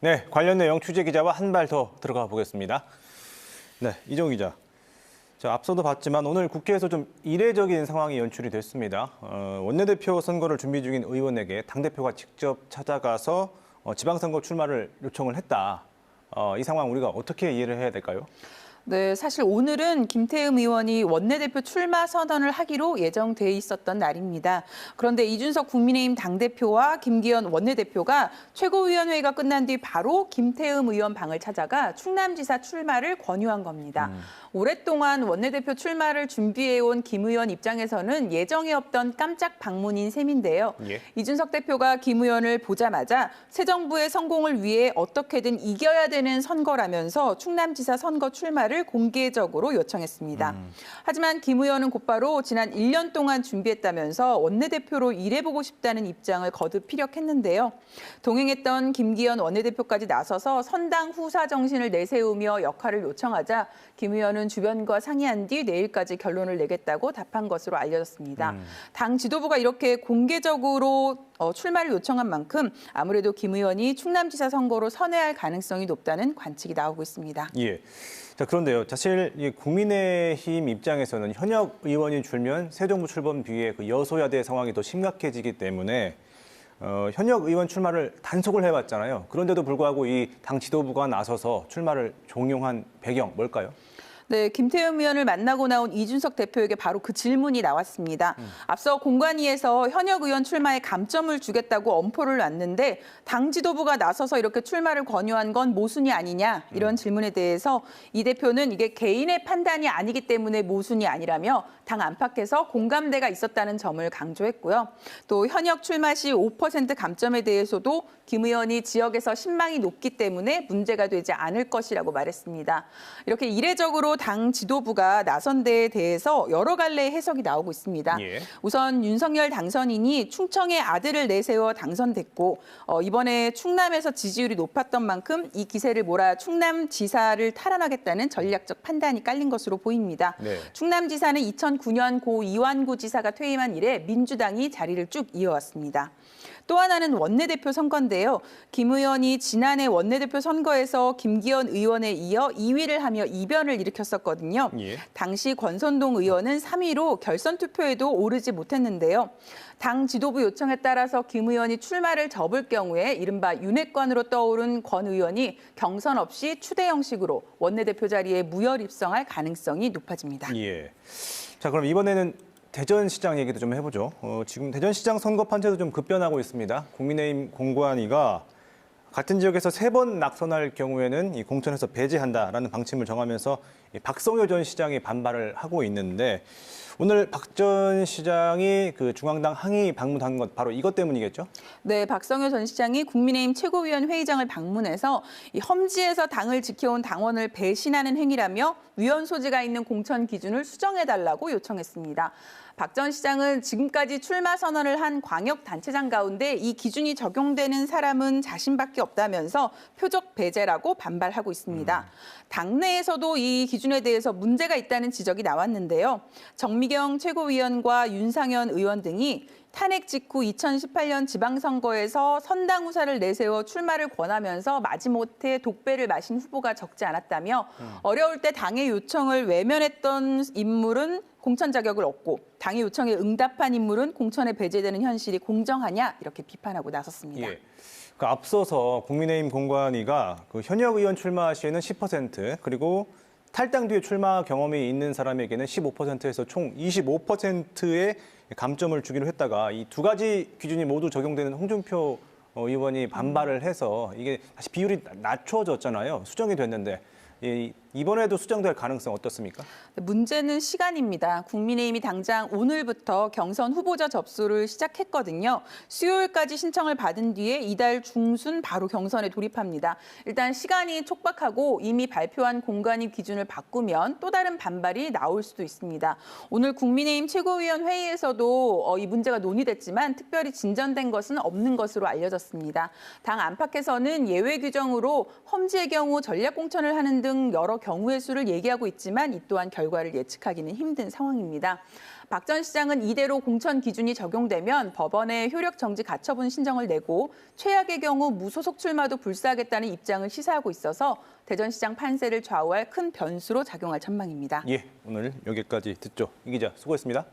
네, 관련 내용 취재 기자와 한 발 더 들어가 보겠습니다. 네, 이종 기자. 자, 앞서도 봤지만 오늘 국회에서 좀 이례적인 상황이 연출이 됐습니다. 어, 원내대표 선거를 준비 중인 의원에게 당대표가 직접 찾아가서 어, 지방선거 출마를 요청을 했다. 어, 이 상황 우리가 어떻게 이해를 해야 될까요? 네, 사실 오늘은 김태흠 의원이 원내대표 출마 선언을 하기로 예정돼 있었던 날입니다. 그런데 이준석 국민의힘 당대표와 김기현 원내대표가 최고위원회가 끝난 뒤 바로 김태흠 의원 방을 찾아가 충남지사 출마를 권유한 겁니다. 오랫동안 원내대표 출마를 준비해온 김 의원 입장에서는 예정에 없던 깜짝 방문인 셈인데요. 예. 이준석 대표가 김 의원을 보자마자 새 정부의 성공을 위해 어떻게든 이겨야 되는 선거라면서 충남지사 선거 출마를 공개적으로 요청했습니다. 하지만 김 의원은 곧바로 지난 1년 동안 준비했다면서 원내대표로 일해보고 싶다는 입장을 거듭 피력했는데요. 동행했던 김기현 원내대표까지 나서서 선당 후사 정신을 내세우며 역할을 요청하자 김 의원은 주변과 상의한 뒤 내일까지 결론을 내겠다고 답한 것으로 알려졌습니다. 당 지도부가 이렇게 공개적으로 어, 출마를 요청한 만큼 아무래도 김 의원이 충남지사 선거로 선회할 가능성이 높다는 관측이 나오고 있습니다. 예. 자, 그런데요. 사실 이 국민의힘 입장에서는 현역 의원이 줄면 새 정부 출범 뒤에 그 여소야대 상황이 더 심각해지기 때문에 어, 현역 의원 출마를 단속을 해왔잖아요. 그런데도 불구하고 이 당 지도부가 나서서 출마를 종용한 배경 뭘까요? 네, 김태흠 의원을 만나고 나온 이준석 대표에게 바로 그 질문이 나왔습니다. 앞서 공관위에서 현역 의원 출마에 감점을 주겠다고 엄포를 놨는데 당 지도부가 나서서 이렇게 출마를 권유한 건 모순이 아니냐 이런 질문에 대해서 이 대표는 이게 개인의 판단이 아니기 때문에 모순이 아니라며 당 안팎에서 공감대가 있었다는 점을 강조했고요. 또 현역 출마 시 5% 감점에 대해서도 김 의원이 지역에서 신망이 높기 때문에 문제가 되지 않을 것이라고 말했습니다. 이렇게 이례적으로 당 지도부가 나선 데에 대해서 여러 갈래의 해석이 나오고 있습니다. 예. 우선 윤석열 당선인이 충청의 아들을 내세워 당선됐고 어, 이번에 충남에서 지지율이 높았던 만큼 이 기세를 몰아 충남지사를 탈환하겠다는 전략적 판단이 깔린 것으로 보입니다. 네. 충남지사는 2009년 고 이완구 지사가 퇴임한 이래 민주당이 자리를 쭉 이어왔습니다. 또 하나는 원내대표 선거인데요. 김 의원이 지난해 원내대표 선거에서 김기현 의원에 이어 2위를 하며 이변을 일으켰 었거든요. 예. 당시 권선동 의원은 3위로 결선 투표에도 오르지 못했는데요. 당 지도부 요청에 따라서 김 의원이 출마를 접을 경우에 이른바 윤핵관으로 떠오른 권 의원이 경선 없이 추대 형식으로 원내대표 자리에 무혈 입성할 가능성이 높아집니다. 예. 자, 그럼 이번에는 대전시장 얘기도 좀 해보죠. 어, 지금 대전시장 선거 판세도 좀 급변하고 있습니다. 국민의힘 공관위가 같은 지역에서 세 번 낙선할 경우에는 이 공천에서 배제한다라는 방침을 정하면서 이 박성효 전 시장이 반발을 하고 있는데 오늘 박 전 시장이 그 중앙당 항의 방문한 것 바로 이것 때문이겠죠? 네, 박성효 전 시장이 국민의힘 최고위원 회의장을 방문해서 이 험지에서 당을 지켜온 당원을 배신하는 행위라며 위헌 소지가 있는 공천 기준을 수정해달라고 요청했습니다. 박 전 시장은 지금까지 출마 선언을 한 광역 단체장 가운데 이 기준이 적용되는 사람은 자신밖에 없다면서 표적 배제라고 반발하고 있습니다. 당내에서도 이 기준 에 대해서 문제가 있다는 지적이 나왔는데요. 정미경 최고위원과 윤상현 의원 등이 탄핵 직후 2018년 지방선거에서 선당 후사를 내세워 출마를 권하면서 마지못해 독배를 마신 후보가 적지 않았다며 어려울 때 당의 요청을 외면했던 인물은 공천 자격을 얻고 당의 요청에 응답한 인물은 공천에 배제되는 현실이 공정하냐 이렇게 비판하고 나섰습니다. 예. 그 앞서서 국민의힘 공관위가 그 현역 의원 출마 시에는 10% 그리고 탈당 뒤에 출마 경험이 있는 사람에게는 15%에서 총 25%의 감점을 주기로 했다가 이 두 가지 기준이 모두 적용되는 홍준표 어, 의원이 반발을 해서 이게 다시 비율이 낮춰졌잖아요. 수정이 됐는데 이, 이번에도 수정될 가능성 어떻습니까? 문제는 시간입니다. 국민의힘이 당장 오늘부터 경선 후보자 접수를 시작했거든요. 수요일까지 신청을 받은 뒤에 이달 중순 바로 경선에 돌입합니다. 일단 시간이 촉박하고 이미 발표한 공관위 기준을 바꾸면 또 다른 반발이 나올 수도 있습니다. 오늘 국민의힘 최고위원 회의에서도 어, 이 문제가 논의됐지만 특별히 진전된 것은 없는 것으로 알려졌습니다. 당 안팎에서는 예외 규정으로 험지의 경우 전략 공천을 하는 등 여러 경우의 수를 얘기하고 있지만 이 또한 결과를 예측하기는 힘든 상황입니다. 박 전 시장은 이대로 공천 기준이 적용되면 법원에 효력 정지 가처분 신청을 내고 최악의 경우 무소속 출마도 불사하겠다는 입장을 시사하고 있어서 대전시장 판세를 좌우할 큰 변수로 작용할 전망입니다. 예, 오늘 여기까지 듣죠. 이 기자 수고했습니다.